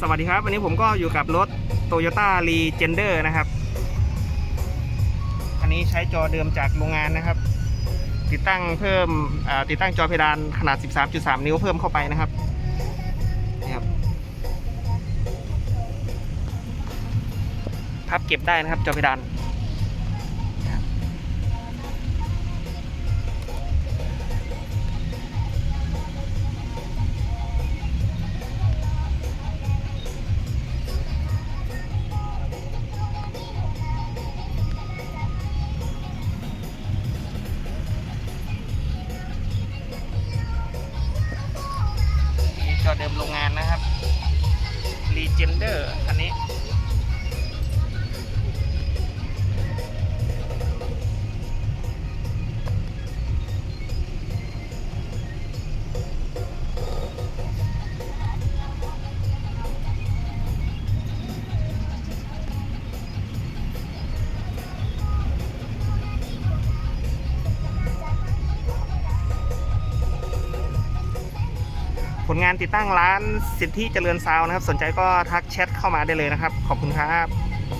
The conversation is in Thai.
สวัสดีครับ วันนี้ผมก็อยู่กับรถ Toyota r e g e n d e r นะครับ อันนี้ใช้จอเดิมจากโรงงานนะครับ ติดตั้งเพิ่มติดตั้งจอเพดานขนาด 13.3 นิ้วเพิ่มเข้าไปนะครับนะครับพับเก็บได้นะครับจอเพดาน จอเดิมโรงงานนะครับลีเจนเดอร์อันนี้ ผลงานติดตั้งร้านสิทธิเจริญซาวน์นะครับ สนใจก็ทักแชทเข้ามาได้เลยนะครับ ขอบคุณครับ